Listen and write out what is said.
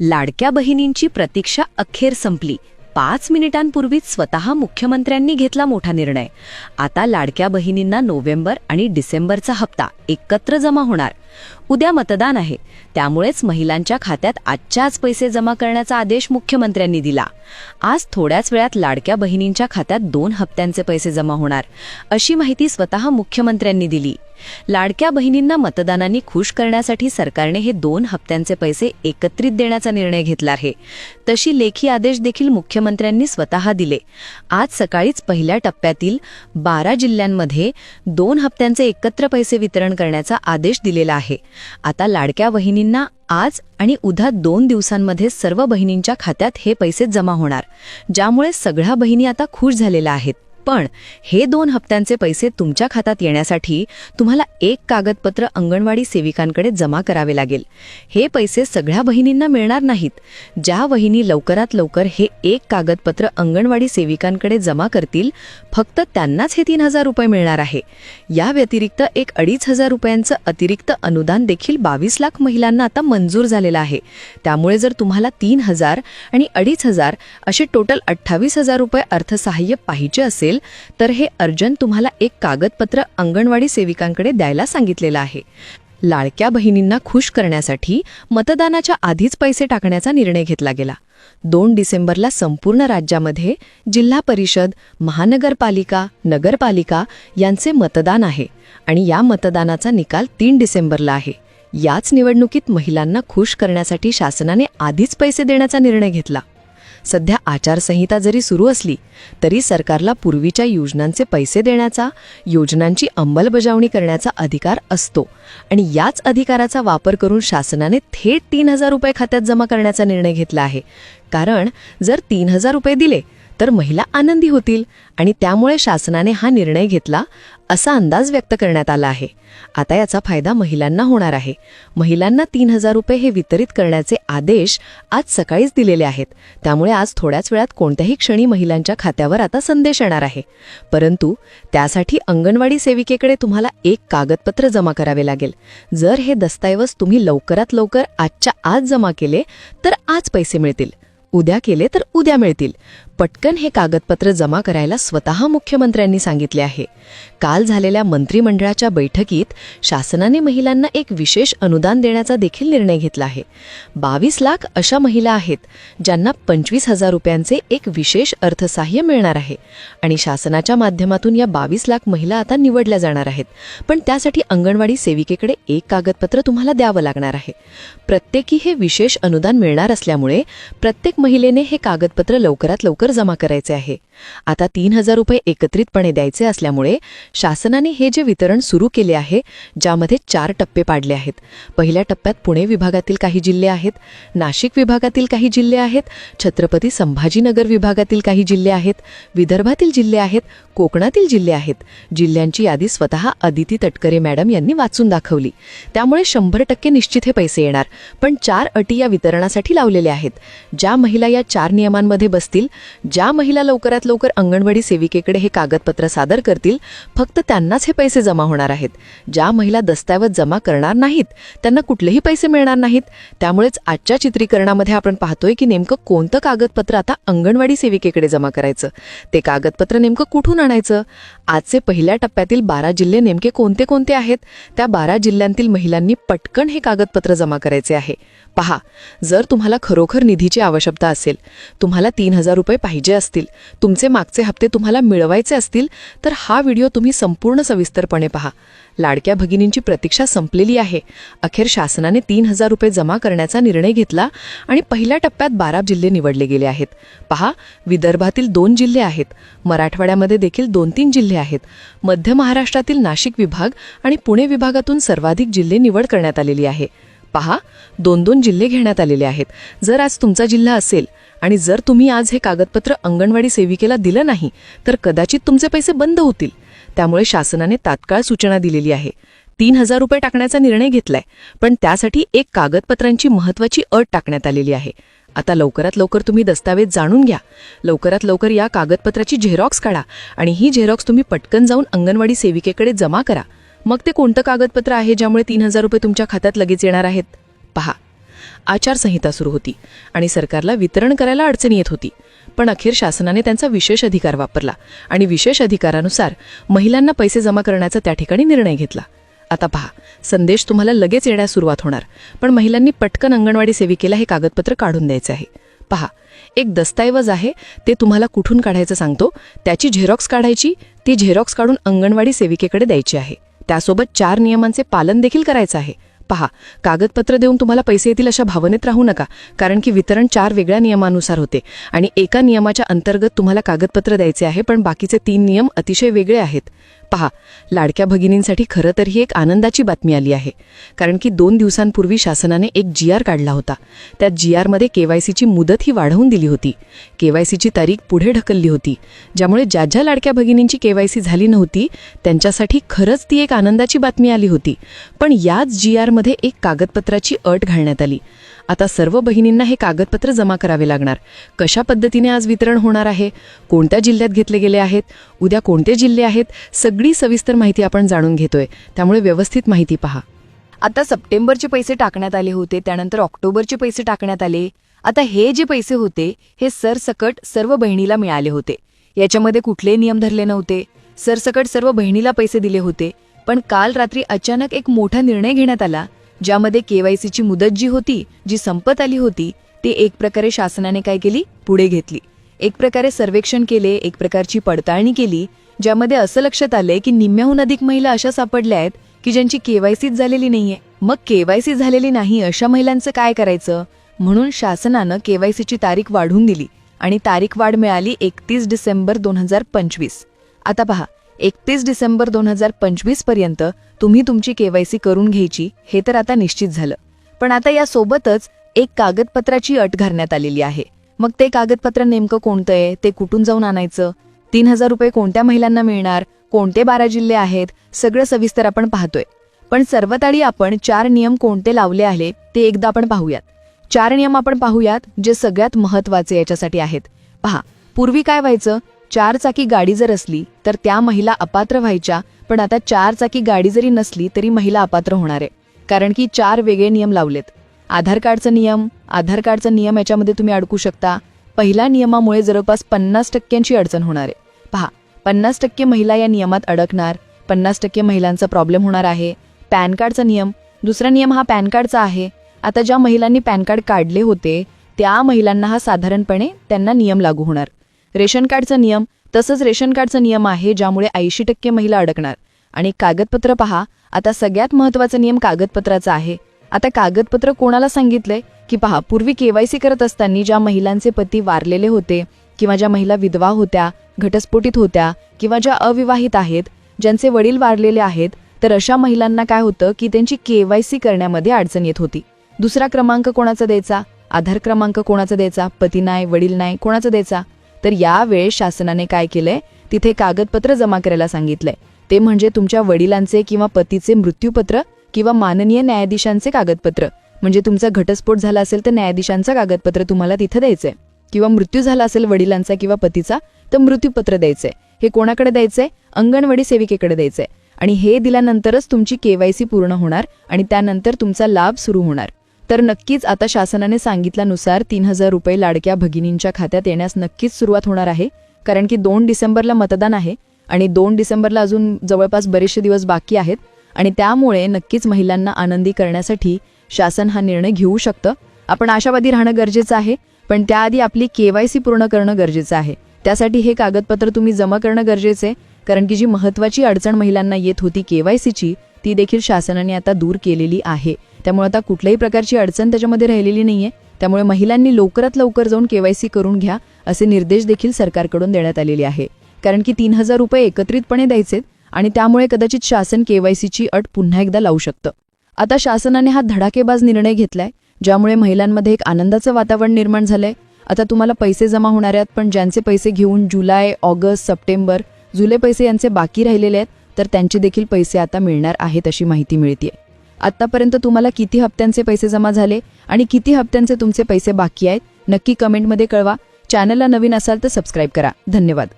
लाडक्या बहिणींची प्रतीक्षा अखेर संपली. पाच मिनिटांपूर्वीच स्वतः मुख्यमंत्र्यांनी घेतला मोठा निर्णय. आता लाडक्या बहिणींना नोव्हेंबर आणि डिसेंबरचा हप्ता एकत्र जमा होणार. उद्या मतदान आहे. त्यामुळेच महिलांच्या खात्यात आजच्याच पैसे जमा करण्याचा आदेश मुख्यमंत्र्यांनी दिला. आज थोड्याच वेळात लाडक्या बहिणींच्या खात्यात दोन हप्त्यांचे पैसे जमा होणार अशी माहिती स्वतः मुख्यमंत्र्यांनी दिली. लाडक्या बहिणींना मतदानांनी खुश करण्यासाठी सरकारने हे दोन हप्त्यांचे पैसे एकत्रित देण्याचा निर्णय घेतला आहे. तशी लेखी आदेश देखील मुख्यमंत्र्यांनी स्वतः दिले. आज सकाळीच पहिल्या टप्प्यातील बारा जिल्ह्यांमध्ये दोन हप्त्यांचे एकत्र पैसे वितरण करण्याचा आदेश दिलेला आहे. आता लाडक्या बहिणींना आज आणि उद्या दोन दिवसांमध्ये सर्व बहिणींच्या खात्यात हे पैसे जमा होणार ज्यामुळे सगळ्या बहिणी आता खुश झालेल्या आहेत. पण हे दोन हप्त्यांचे पैसे तुमच्या खात्यात येण्यासाठी तुम्हाला एक कागदपत्र अंगणवाडी सेविकांकडे जमा करावे लागेल. हे पैसे सगळ्या बहिणींना मिळणार नाहीत. ज्या वहिनी लवकरात लवकर हे एक कागदपत्र अंगणवाडी सेविकांकडे जमा करतील फक्त त्यांनाच हे तीन हजार रुपये मिळणार आहे. या व्यतिरिक्त एक अडीच हजार रुपयांचं अतिरिक्त अनुदान देखील बावीस लाख महिलांना आता मंजूर झालेलं आहे. त्यामुळे जर तुम्हाला तीन हजार आणि अडीच हजार असे टोटल अठ्ठावीस हजार रुपये अर्थसहाय्य पाहिजे असेल तर हे अर्जंट तुम्हाला एक कागदपत्र अंगणवाडी सेविकांकडे द्यायला सांगितलेलं आहे. लाडक्या बहिणींना खुश करण्यासाठी मतदानाच्या आधीच पैसे टाकण्याचा निर्णय घेतला गेला. दोन डिसेंबरला संपूर्ण राज्यामध्ये जिल्हा परिषद महानगरपालिका नगरपालिका यांचे मतदान आहे आणि या मतदानाचा निकाल तीन डिसेंबरला आहे. याच निवडणुकीत महिलांना खुश करण्यासाठी शासनाने आधीच पैसे देण्याचा निर्णय घेतला. सध्या आचारसंहिता जरी सुरू असली तरी सरकारला पूर्वीच्या योजनांचे पैसे देण्याचा योजनांची अंमलबजावणी करण्याचा अधिकार असतो. आणि याच अधिकाराचा वापर करून शासनाने थेट तीन हजार रुपये खात्यात जमा करण्याचा निर्णय घेतला आहे. कारण जर तीन हजार रुपये दिले तर महिला आनंदी होतील आणि त्यामुळे शासनाने हा निर्णय घेतला असा अंदाज व्यक्त करण्यात आला आहे. आता याचा फायदा महिलांना होणार आहे. महिलांना तीन हजार रुपये हे वितरित करण्याचे आदेश आज सकाळीच दिलेले आहेत. त्यामुळे आज थोड्याच वेळात कोणत्याही क्षणी महिलांच्या खात्यावर आता संदेश येणार आहे. परंतु त्यासाठी अंगणवाडी सेविकेकडे तुम्हाला एक कागदपत्र जमा करावे लागेल. जर हे दस्तऐवज तुम्ही लवकरात लवकर आजच्या आज जमा केले तर आज पैसे मिळतील. उद्या केले तर उद्या मिळतील. पटकन हे कागदपत्र जमा करायला स्वतः मुख्यमंत्र्यांनी सांगितले आहे. काल झालेल्या मंत्रिमंडळाच्या बैठकीत शासनाने महिलांना एक विशेष अनुदान देण्याचा देखील निर्णय घेतला आहे. बावीस लाख अशा महिला आहेत ज्यांना पंचवीस हजार रुपयांचे एक विशेष अर्थसाह्य मिळणार आहे आणि शासनाच्या माध्यमातून या बावीस लाख महिला आता निवडल्या जाणार आहेत. पण त्यासाठी अंगणवाडी सेविकेकडे एक कागदपत्र तुम्हाला द्यावं लागणार आहे. प्रत्येकी हे विशेष अनुदान मिळणार असल्यामुळे प्रत्येक महिलेने हे कागदपत्र लवकरात लवकर जमा करायचे आहे. आता तीन हजार रुपये एकत्रितपणे द्यायचे असल्यामुळे शासनाने हे जे वितरण सुरू केले आहे ज्यामध्ये चार टप्पे पाडले आहेत. पहिल्या टप्प्यात पुणे विभागातील काही जिल्हे आहेत नाशिक विभागातील काही जिल्हे आहेत छत्रपती संभाजीनगर विभागातील काही जिल्हे आहेत विदर्भातील जिल्हे आहेत कोकणातील जिल्हे आहेत. जिल्ह्यांची यादी स्वतः अदिती तटकरे मॅडम यांनी वाचून दाखवली. त्यामुळे शंभर टक्के निश्चित हे पैसे येणार. पण चार अटी या वितरणासाठी लावलेल्या आहेत. ज्या महिला या चार नियमांमध्ये बसतील ज्या महिला लवकरात लवकर अंगणवाडी सेविकेकडे हे कागदपत्र सादर करतील फक्त त्यांनाच हे पैसे जमा होणार आहेत. ज्या महिला दस्तावेज जमा करणार नाहीत त्यांना कुठलेही पैसे मिळणार नाहीत. त्यामुळेच आजच्या चित्रीकरणामध्ये आपण पाहतोय की नेमकं कोणतं कागदपत्र आता अंगणवाडी सेविकेकडे जमा करायचं? ते कागदपत्र नेमकं कुठून आणायचं? आजचे पहिल्या टप्प्यातील बारा जिल्हे नेमके कोणते कोणते आहेत? त्या बारा जिल्ह्यांतील महिलांनी पटकन हे कागदपत्र जमा करायचे आहे. पहा जर तुम्हाला खरोखर निधीची आवश्यकता असेल तुम्हाला तीन हजार रुपये पाहिजे असतील तुमचे मागचे हप्ते तुम्हाला मिळवायचे असतील तर हा व्हिडिओ तुम्ही संपूर्ण सविस्तरपणे पहा. लाडक्या भगिनींची प्रतीक्षा संपलेली आहे. अखेर शासनाने तीन हजार रुपये जमा करण्याचा निर्णय घेतला आणि पहिल्या टप्प्यात बारा जिल्हे निवडले गेले आहेत. पहा विदर्भातील दोन जिल्हे आहेत. मराठवाड्यामध्ये देखील दोन तीन जिल्हे आहेत. मध्य महाराष्ट्रातील नाशिक विभाग आणि पुणे विभागातून सर्वाधिक जिल्हे निवड करण्यात आलेली आहे. पहा दोन दोन जिल्हे घेण्यात आलेले आहेत. जर आज तुमचा जिल्हा असेल आणि जर तुम्ही आज हे कागदपत्र अंगणवाडी सेविकेला दिलं नाही तर कदाचित तुमचे पैसे बंद होतील. त्यामुळे शासनाने तात्काळ सूचना दिलेली आहे. तीन हजार रुपये टाकण्याचा निर्णय घेतलाय पण त्यासाठी एक कागदपत्रांची महत्वाची अट टाकण्यात आलेली आहे. आता लवकरात लवकर तुम्ही दस्तावेज जाणून घ्या. लवकरात लवकर या कागदपत्राची झेरॉक्स काढा आणि ही झेरॉक्स तुम्ही पटकन जाऊन अंगणवाडी सेविकेकडे जमा करा. मग ते कोणतं कागदपत्र आहे ज्यामुळे तीन हजार रुपये तुमच्या खात्यात लगेच येणार आहेत? पहा. आचारसंहिता सुरू होती आणि सरकारला वितरण करायला अडचणी येत होती. पण अखेर शासनाने त्यांचा विशेष अधिकार वापरला आणि विशेष अधिकारानुसार महिलांना पैसे जमा करण्याचा त्या ठिकाणी निर्णय घेतला. आता पहा संदेश तुम्हाला लगेच येण्यास सुरुवात होणार. पण महिलांनी पटकन अंगणवाडी सेविकेला हे कागदपत्र काढून द्यायचे आहे. पहा एक दस्तऐवज आहे ते तुम्हाला कुठून काढायचं सांगतो? त्याची झेरॉक्स काढायची ती झेरॉक्स काढून अंगणवाडी सेविकेकडे द्यायची आहे. त्यासोबत चार नियमांचे पालन देखील करायचं आहे. पहा कागदपत्र देऊन तुम्हाला पैसे येतील अशा भावनेत राहू नका कारण की वितरण चार वेगळ्या नियमानुसार होते आणि एका नियमाच्या अंतर्गत तुम्हाला कागदपत्र द्यायचे आहे पण बाकीचे तीन नियम अतिशय वेगळे आहेत. पहा लाडक्या भगिनींसाठी खरं तर ही एक आनंदाची बातमी आली आहे. कारण की दोन दिवसांपूर्वी शासनाने एक जी आर काढला होता. त्या जी आरमध्ये केवायसीची मुदत ही वाढवून दिली होती. केवायसीची तारीख पुढे ढकलली होती. ज्यामुळे ज्या ज्या लाडक्या भगिनींची केवायसी झाली नव्हती त्यांच्यासाठी खरंच ती एक आनंदाची बातमी आली होती. पण याच जी आरमध्ये एक कागदपत्राची अट घालण्यात आली. आता सर्व बहिणींना हे कागदपत्र जमा करावे लागणार. कशा पद्धतीने आज वितरण होणार आहे? कोणत्या जिल्ह्यात घेतले गेले आहेत? उद्या कोणते जिल्हे आहेत? सगळी सविस्तर माहिती आपण जाणून घेतोय. त्यामुळे व्यवस्थित माहिती पहा. आता सप्टेंबरचे पैसे टाकण्यात आले होते त्यानंतर ऑक्टोबरचे पैसे टाकण्यात आले. आता हे जे पैसे होते हे सरसकट सर्व बहिणीला मिळाले होते. याच्यामध्ये कुठले नियम धरले नव्हते. सरसकट सर्व बहिणीला पैसे दिले होते. पण काल रात्री अचानक एक मोठा निर्णय घेण्यात आला. ज्यामध्ये केवायसीची मुदत जी होती जी संपत आली होती ती एक प्रकारे शासनाने काय केली? पुढे घेतली. एक प्रकारे सर्वेक्षण केले एक प्रकारची पडताळणी केली ज्यामध्ये असं लक्षात आलंय की निम्म्याहून अधिक महिला अशा सापडल्या आहेत की ज्यांची केवायसीच झालेली नाहीये. मग केवायसी झालेली नाही अशा महिलांचं काय करायचं? म्हणून शासनानं केवायसीची तारीख वाढवून दिली आणि तारीख वाढ मिळाली एकतीस डिसेंबर दोन हजार पंचवीस. आता पहा एकतीस डिसेंबर दोन हजार पंचवीसपर्यंत तुम्ही तुमची केवायसी करून घ्यायची हे तर आता निश्चित झालं. पण आता यासोबतच एक कागदपत्राची अट घालण्यात आलेली आहे. मग ते कागदपत्र नेमकं कोणतं आहे? ते कुठून जाऊन आणायचं? तीन हजार रुपये कोणत्या महिलांना मिळणार? कोणते बारा जिल्हे आहेत? सगळं सविस्तर आपण पाहतोय. पण सर्वताळी आपण चार नियम कोणते लावले आहे ते एकदा आपण पाहूयात. चार नियम आपण पाहूयात जे सगळ्यात महत्त्वाचे याच्यासाठी आहेत. पहा पूर्वी काय व्हायचं? चार चाकी गाडी जर असली तर त्या महिला अपात्र व्हायच्या पण आता चार चाकी गाडी जरी नसली तरी महिला अपात्र होणार आहे. कारण की चार वेगळे नियम लावलेत. आधार कार्डचा नियम आधार कार्डचा नियम याच्यामध्ये तुम्ही अडकू शकता. पहिल्या नियमामुळे जवळपास पन्नास टक्क्यांची अडचण होणार आहे. पहा पन्नास टक्के महिला या नियमात अडकणार पन्नास टक्के महिलांचा प्रॉब्लेम होणार आहे. पॅन कार्डचा नियम. दुसरा नियम हा पॅन कार्डचा आहे. आता ज्या महिलांनी पॅन कार्ड काढले होते त्या महिलांना हा साधारणपणे त्यांना नियम लागू होणार. रेशन कार्डचा नियम तसंच रेशन कार्डचा नियम आहे ज्यामुळे ऐंशी टक्के महिला अडकणार. आणि कागदपत्र पहा आता सगळ्यात महत्त्वाचा नियम कागदपत्राचा आहे. आता कागदपत्र कोणाला सांगितलंय? की पहा पूर्वी केवायसी करत असताना ज्या महिलांचे पती वारलेले होते किंवा ज्या महिला विधवा होत्या घटस्फोटित होत्या किंवा ज्या अविवाहित आहेत ज्यांचे वडील वारलेले आहेत तर अशा महिलांना काय होतं की त्यांची केवायसी करण्यामध्ये अडचण येत होती. दुसरा क्रमांक कोणाचा द्यायचा? आधार क्रमांक कोणाचा द्यायचा? पती नाही वडील नाही कोणाचा द्यायचा? तर यावेळेस शासनाने काय केलंय? तिथे कागदपत्र जमा करायला सांगितलंय. ते म्हणजे तुमच्या वडिलांचे किंवा पतीचे मृत्यूपत्र किंवा माननीय न्यायाधीशांचे कागदपत्र. म्हणजे तुमचा घटस्फोट झाला असेल तर न्यायाधीशांचं कागदपत्र तुम्हाला तिथं द्यायचंय. किंवा मृत्यू झाला असेल वडिलांचा किंवा पतीचा तर मृत्यूपत्र द्यायचंय. हे कोणाकडे द्यायचंय? अंगणवाडी सेविकेकडे द्यायचंय. आणि हे दिल्यानंतरच तुमची केवायसी पूर्ण होणार आणि त्यानंतर तुमचा लाभ सुरू होणार. तर नक्कीच आता शासनाने सांगितल्यानुसार तीन हजार रुपये लाडक्या भगिनींच्या खात्यात येण्यास नक्कीच सुरुवात होणार आहे कारण की दोन डिसेंबरला मतदान आहे आणि दोन डिसेंबरला अजून जवळपास बरेचसे दिवस बाकी आहेत आणि त्यामुळे नक्कीच महिलांना आनंदी करण्यासाठी शासन हा निर्णय घेऊ शकतं. आपण आशावादी राहणं गरजेचं आहे पण त्याआधी आपली केवायसी पूर्ण करणं गरजेचं आहे. त्यासाठी हे कागदपत्र तुम्ही जमा करणं गरजेचं आहे. कारण की जी महत्वाची अडचण महिलांना येत होती केवायसीची ती देखील शासनाने आता दूर केलेली आहे. त्यामुळे आता कुठल्याही प्रकारची अडचण त्याच्यामध्ये राहिलेली नाहीये. त्यामुळे महिलांनी लवकरात लवकर जाऊन केवायसी करून घ्या असे निर्देश देखील सरकारकडून देण्यात आलेले आहे. कारण की तीन हजार रुपये एकत्रितपणे द्यायचेत आणि त्यामुळे कदाचित शासन केवायसीची अट पुन्हा एकदा लावू शकतं. आता शासनाने हा धडाकेबाज निर्णय घेतलाय ज्यामुळे महिलांमध्ये एक आनंदाचं वातावरण निर्माण झालंय. आता तुम्हाला पैसे जमा होणार आहेत पण ज्यांचे पैसे घेऊन जुलै ऑगस्ट सप्टेंबर जुले पैसे यांचे बाकी राहिलेले आहेत तर त्यांचे देखील पैसे आता मिळणार आहेत अशी माहिती मिळते आत्तापर्यंत तुम्हाला किती हप्त्यांचे पैसे जमा झाले आणि किती हप्त्यांचे तुमचे पैसे बाकी आहेत नक्की कमेंटमध्ये कळवा. चॅनलला नवीन असाल तर सबस्क्राईब करा. धन्यवाद.